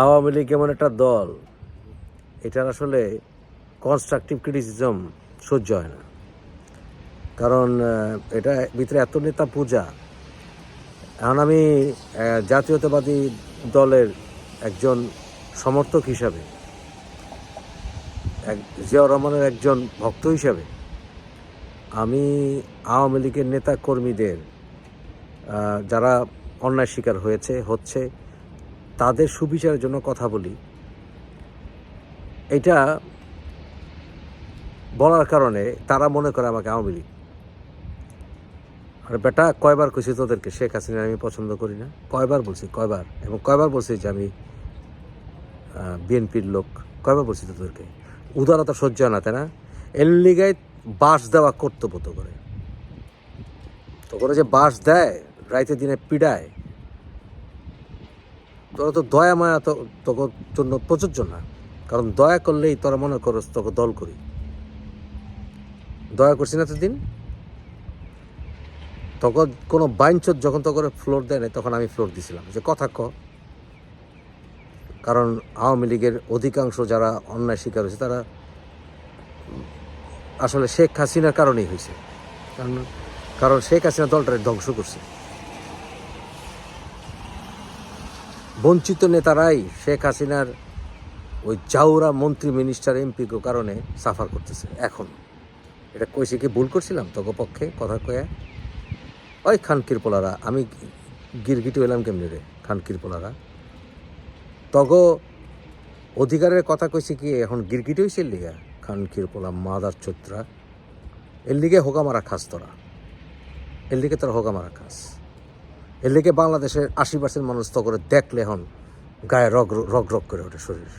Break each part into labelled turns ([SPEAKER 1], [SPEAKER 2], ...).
[SPEAKER 1] আওয়ামী লীগ এমন একটা দল, এটার আসলে কনস্ট্রাকটিভ ক্রিটিসিজম সহ্য হয় না। কারণ এটা ভিতরে এত নেতা পূজা। এখন আমি জাতীয়তাবাদী দলের একজন সমর্থক হিসাবে, এক, জিয়াউর রহমানের একজন ভক্ত হিসাবে, আমি আওয়ামী লীগের নেতা কর্মীদের যারা অন্যায় শিকার হয়েছে, হচ্ছে তাদের সুবিচারের জন্য কথা বলি। এটা বলার কারণে তারা মনে করে আমাকে আওয়ামী লীগ। আর বেটা, কয়বার কইছি তোদেরকে? শেখ হাসিনা আমি পছন্দ করি না। কয়বার বলছি? কয়বার? এবং কয়বার বলছি যে আমি বিএনপির লোক? কয়বার বলছি তোদেরকে? উদারতা সহ্য হয় না, তাই না? এর লিগায় বাস দেওয়া কর্তব্য তো করে। তো করে যে বাস দেয়, রাইতে দিনে পিডায় তোরা তো দয়া মায়া তো তোর জন্য প্রযোজ্য না। কারণ দয়া করলেই তোরা মনে করস তোকে দল করি। দয়া করছি না দিন তখন কোনো বাইঞ্চত যখন তখন ফ্লোর দেয় তখন আমি ফ্লোর দিছিলাম। যে কথা ক। কারণ আওয়ামী লীগের অধিকাংশ যারা অন্যায় শিকার হয়েছে, তারা আসলে শেখ হাসিনার কারণেই হয়েছে। কারণ কারণ শেখ হাসিনা দলটারে ধ্বংস করছে। বঞ্চিত নেতারাই শেখ হাসিনার ওই জাউরা মন্ত্রী, মিনিস্টার এমপি কারণে সাফার করতেছে, এখন। এটা কইসে কি ভুল করছিলাম? তোকে পক্ষে কথা কয়া, ওই খানকির পোলারা, আমি গিরগিটি হইলাম কেমনি রে, খানকির পোলারা? তগ অধিকারের কথা কইছে কি, এখন গিরগিটি হয়েছে লিগা? খানকির পোলা, মাদার চোত্রা, এর লিগে হোকামারা খাস তোরা, এর লিগে তোরা হোকামারা খাস। এর লিগে বাংলাদেশের আশি পার্সেন্ট মানুষ তো করে দেখলে এখন গায়ে রগ রগ রগ করে ওঠে শরীর।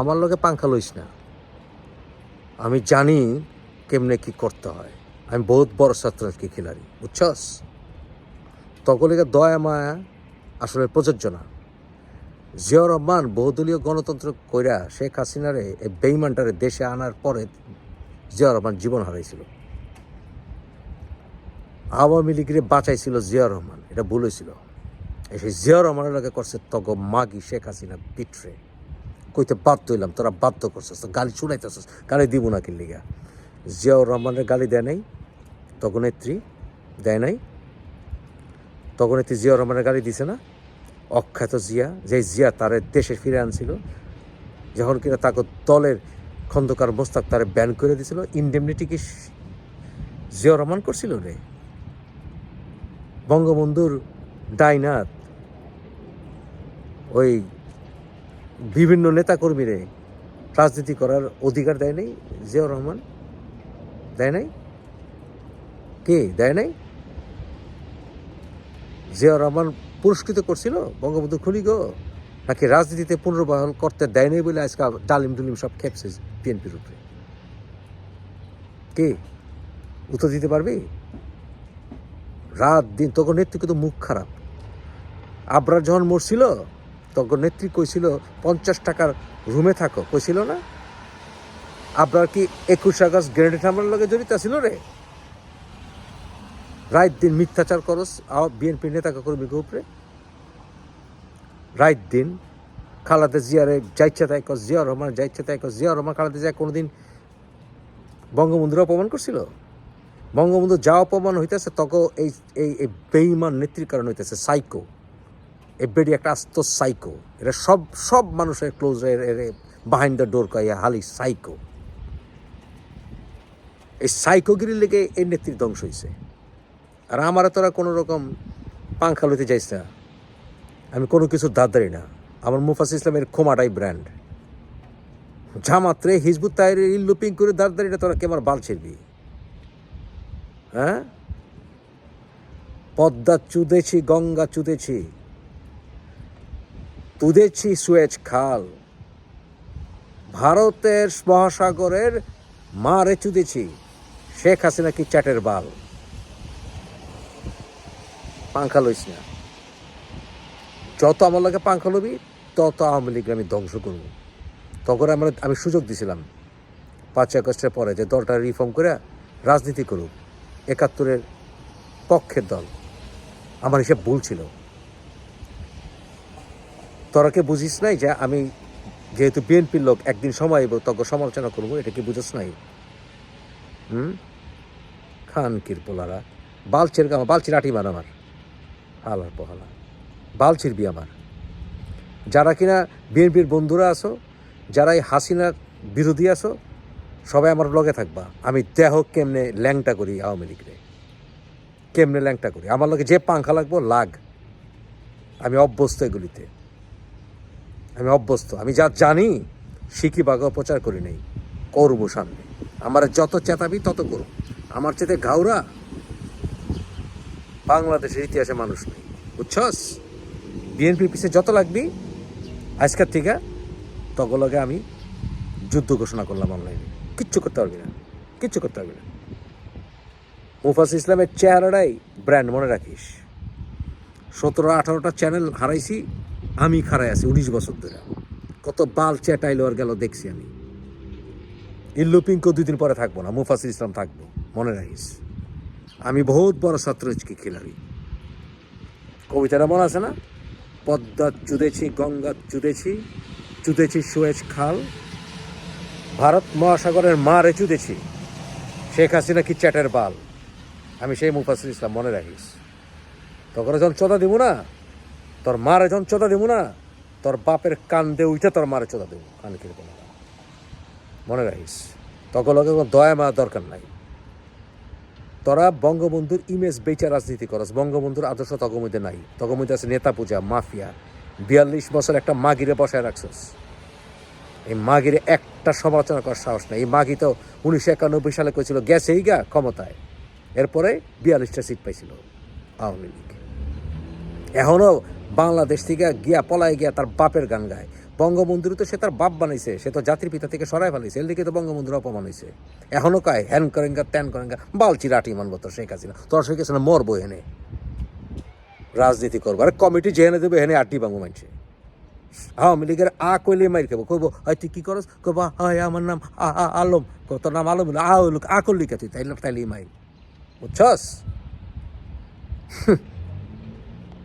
[SPEAKER 1] আমার লোকে পাংখা লইস না। আমি জানি কেমনে কি করতে হয়। আমি বহুত বড় ছাত্রকে খিলাড়ি, বুঝছস? তকলিকে দয়া, মায়া আসলে প্রযোজ্য না। জিয়াউর রহমান বহুদলীয় গণতন্ত্র কইরা শেখ হাসিনারে এই বেইমানটারে দেশে আনার পরে জিয়াউর রহমান জীবন হারাইছিল। আওয়ামী লীগের বাঁচাইছিল জিয়াউর রহমান, এটা ভুল হয়েছিল। সেই জিয়াউর রহমানের লগে করছে তগ মাগি শেখ হাসিনা পিঠরে কইতে বাধ্য হইলাম, তোরা বাধ্য করছিস গালি শুনাইতেছিস, গালি দিব না কি লিগা। জিয়াউর রহমানের গালি দেয় নাই, তগনেত্রী দেয় নাই, তগনেত্রী জিয়াউর রহমানের গালি দিছে না। অখ্যাত জিয়া যে জিয়া তারে দেশে ফিরে আনছিল, যখন কিনা তাকে দলের খন্দকার মোস্তাক তারে ব্যান করে দিছিল ইন্ডেমনিটি কি জিয়াউর রহমান করছিল রে? বঙ্গবন্ধুর ডাইনাত ওই বিভিন্ন নেতাকর্মীরে রাজনীতি করার অধিকার দেয় নাই, জিয়াউর রহমান? দেয় নাই? কে দেয় নাই? জিয়াউর রহমান পুরস্কৃত করছিল বঙ্গবন্ধু খুলি গো? নাকি রাজনীতিতে পুনর্বহাল করতে দেয় নাই বলে আজকে ডালিম ডুলিম সব খেপছে বিএনপির উপরে? কে? উত্তর দিতে পারবি? রাত দিন, তখন নেত্রী কিন্তু মুখ খারাপ। আবরার যখন মরছিল, তখন নেত্রী কইছিল, পঞ্চাশ টাকার রুমে থাকো। কইছিল না? আবরার কি একুশ আগস্ট গ্রেনেড হামলার লগে জড়িত ছিল রে? রাত দিন মিথ্যাচার করস বিএনপি নেতা কর্মীকে উপরে। রাত দিন খালাদা জিয়ারে যাইচ্ছে তাই কস জিয়া রহমান যাইচ্ছে তাই কস জিয়া রহমান খালাদা জিয়া কোনোদিন বঙ্গবন্ধুরা অপমান করছিল? বঙ্গবন্ধু যা অপমান হইতেছে তখন এই এই বেইমান নেত্রীর কারণ হইতেছে সাইকো এ বেডি একটা আস্ত সাইকো এটা সব সব মানুষের ক্লোজ বাহাইন্ড দ্য ডোর কয়া হালি সাইকো এই সাইকোগিরির লেগে এই নেত্রীর ধ্বংস হয়েছে আর আমার তোরা কোনো রকম পাংখা লইতে যাইস না। আমি কোনো কিছু দাদারি না। আমার মুফাস ইসলামের খোমাটাই ব্র্যান্ড জামাত্রে হিজবুত তাহের ইল্লুপিং করে দাঁড়দারিটা তোরা কে আমার বাল ছিড়বি? হ্যাঁ? পদ্মা চুদেছি, গঙ্গা চুদেছি। তুদেছি সুয়েজ খাল। ভারতের মহাসাগরের মারে চুদেছি। শেখ হাসিনা কি চাটের বাল? পাংখা লইস না। যত আমার লাগে পাংখা লবি, তত আওয়ামী লীগ আমি ধ্বংস করব। তখন আমরা আমি সুযোগ দিছিলাম পাঁচই আগস্টের পরে যে দলটা রিফর্ম করে রাজনীতি করুক। একাত্তরের পক্ষের দল। আমার হিসেব ভুল ছিল। তোরা কি বুঝিস নাই যে আমি যেহেতু বিএনপির লোক, একদিন সময় তখন সমালোচনা করব, এটা কি বুঝিস নাই? হুম? খানকির পোলারা। বালচির গামা বালচির আটি মান আমার। হালার পোহালা। বালচির বি আমার যারা কিনা বিএনপির বন্ধুরা আছো যারা এই হাসিনার বিরোধী আছো সবাই আমার ব্লগে থাকবা। আমি দেহ কেমনে ল্যাংটা করি আওয়ামী লীগরে কেমনে ল্যাংটা করি? আমার লগে যে পাংখা লাগবো, লাগ। আমি অভ্যস্ত এগুলিতে। আমি অভ্যস্ত। আমি যা জানি, শিখি বাঘ প্রচার করি নেই। করব সামনে। আমার যত চেতাবি, তত করব আমার চেতে ঘাউরা, বাংলাদেশের ইতিহাসে মানুষ নেই। বুঝছস? বিএনপির পিছিয়ে যত লাগবি, আজকের থেকে তগলগে আমি যুদ্ধ ঘোষণা করলাম অনলাইনে কিচ্ছু করতে পারবি না। কিচ্ছু করতে পারবি না। মুফাস ইসলামের চেহারাটাই ব্র্যান্ড মনে রাখিস। সতেরো, আঠারোটা চ্যানেল হারাইছি, আমি খারাই আছি উনিশ বছর ধরে। কত বাল চেটাইলো আর গেল দেখছি আমি। ইল্লু পিঙ্কো দুই দিন পরে থাকব না, মুফাসির ইসলাম থাকব, মনে রাখিস। আমি বহুত বড় ছাত্র কি খেলাড়ি। কবিতাটা মনে আছে না? পদ্মা চুদেছি, গঙ্গা চুদেছি চুদেছি সুয়েজ খাল ভারত মহাসাগরের মারে চুদেছি শেখ হাসিনা কি চ্যাটের বাল? আমি সেই মুফাসির ইসলাম মনে রাখিস। তখন যখন চোদা দিব না, তোর মারে যখন চোদা দিব না, তোর বাপের কান দে উঠে তোর মারে চোদা দেবো। কান কোনো মনে রাখিস তখন লগে কোনো দয়া মায়া দরকার নাই। তোরা বঙ্গবন্ধুর ইমেজ বেচা রাজনীতি করস, বঙ্গবন্ধুর আদর্শ তগমধ্যে নাই। তগমধ্যে আছে নেতা পূজা, মাফিয়া। বিয়াল্লিশ বছর একটা মাগিরে বসায় রাখছস। এই মাগিরে একটা সমালোচনা করার সাহস নেই। এই মাগি তো উনিশশো একানব্বই সালে করেছিল, গেছেই গা ক্ষমতায়। এরপরে বিয়াল্লিশটা সিট পাইছিল আওয়ামী লীগ। এখনও বাংলাদেশ থেকে গিয়া পলায় গিয়া তার বাপের গান গায়। বঙ্গবন্ধুর তো সে তার বাপ বানাইছে, সে তো জাতির পিতা থেকে সরাই ফেলাইছে এর দিকে তো বঙ্গবন্ধুর অপমান হয়েছে এখনও কায়, হ্যান করেঙ্গা, ত্যান করেঙ্গা, বালচি রাটি মানবো তোর শেখ হাসিনা। তোর শেখ হাসিনা মরবো এনে রাজনীতি করব। আরে কমিটি যেহেনে দেবে হেনে আটি বাঙ্গু মানছে। আওয়ামী লীগের আ কইলে মাইর খাব কইবো হয় তুই কি করস? কইব, হয়, আমার নাম আ আ, আলম। কত নাম আলম আ লোক আ করলি কে তুই, তাইলে তাইলে মাইর। বুঝছস?